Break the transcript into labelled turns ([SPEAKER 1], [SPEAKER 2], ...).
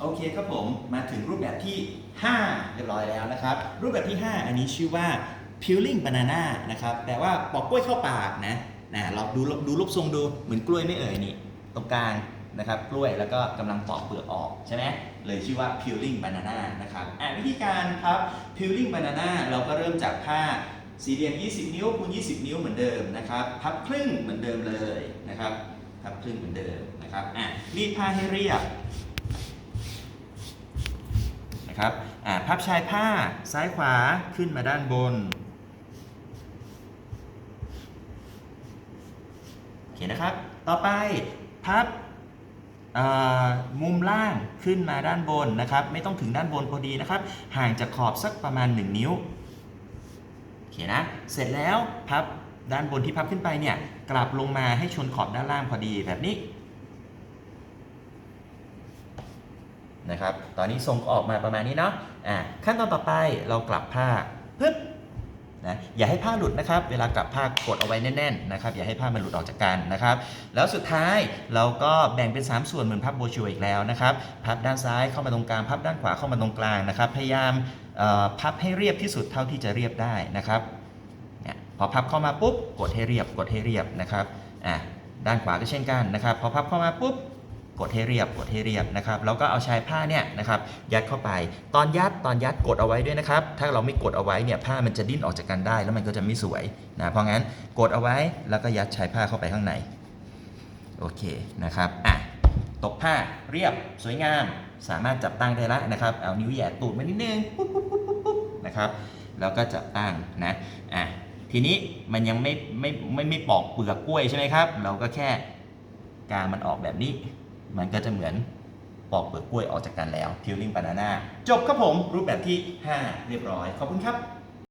[SPEAKER 1] โอเคครับผมมาถึงรูปแบบที่ 5 เรียบร้อยแล้วนะครับ รูปแบบที่ 5 อันนี้ชื่อว่า peeling banana นะครับแปลว่าปอกกล้วยเข้าปากนะนะเราดูดูรูปทรงดูเหมือนกล้วยไม่เอ่ยนี่ตรงกลางนะครับกล้วยแล้วก็กำลังปอกเปลือกออกใช่ไหมเลยชื่อว่า peeling banana นะครับอะวิธีการครับ peeling banana เราก็เริ่มจากผ้าสี่เหลี่ยม 20 นิ้วคูณ 20 นิ้วเหมือนเดิมนะครับพับครึ่งเหมือนเดิมเลยนะครับพับครึ่งเหมือนเดิมนะครับอะรีดผ้าให้เรียบ นะครับอ่าพับชายผ้าซ้ายขวาขึ้นมาด้านบนโอเคนะครับ ต่อไปพับมุมล่างขึ้นมาด้านบนนะครับ ไม่ต้องถึงด้านบนพอดีนะครับ ห่างจากขอบสักประมาณ 1 นิ้วโอเคนะ เสร็จแล้วพับด้านบนที่พับขึ้นไปเนี่ย กลับลงมาให้ชนขอบด้านล่างพอดีแบบนี้ นะครับ ตอนนี้ทรงออกมาประมาณนี้เนาะอ่าขั้นตอนต่อไปเรากลับผ้าปึ๊บนะอย่าให้ผ้าหลุดนะครับ เวลากลับผ้ากดเอาไว้แน่นๆนะครับ อย่าให้ผ้ามันหลุดออกจากกันนะครับ แล้วสุดท้ายเราก็แบ่งเป็น 3 ส่วนเหมือนพับโบชัวอีกแล้วนะครับ พับด้านซ้ายเข้ามาตรงกลาง พับด้านขวาเข้ามาตรงกลางนะครับ พยายามพับให้เรียบที่สุดเท่าที่จะเรียบได้นะครับพอพับเข้ามาปุ๊บ กดให้เรียบ กดให้เรียบนะครับ อะ ด้านขวาก็เช่นกันนะครับ พอพับเข้ามาปุ๊บ กดให้เรียบกดให้เรียบนะครับแล้วก็เอาชายผ้าเนี่ยนะครับยัดเข้าไป ตอนยัดตอนยัดกดเอาไว้ด้วยนะครับ ถ้าเราไม่กดเอาไว้เนี่ยผ้ามันจะดิ้นออกจากกันได้ แล้วมันก็จะไม่สวยนะเพราะงั้นกดเอาไว้แล้วก็ยัดชายผ้าเข้าไปข้างในโอเคนะครับอะตกผ้าเรียบสวยงามสามารถจับตั้งได้แล้วนะครับ เอานิ้วแหย่ตูดมานิดนึงปุ๊บปุ๊บปุ๊บปุ๊บปุ๊บนะครับแล้วก็จับตั้งนะอะทีนี้มันยังไม่ไม่ไม่ไม่ปอกเปลือกกล้วยใช่ไหมครับ เราก็แค่กางมันออกแบบนี้ มันก็จะเหมือนปอกเปลือกกล้วยออกจากกันแล้ว peeling banana จบครับผมรูปแบบที่ 5 เรียบร้อย ขอบคุณครับ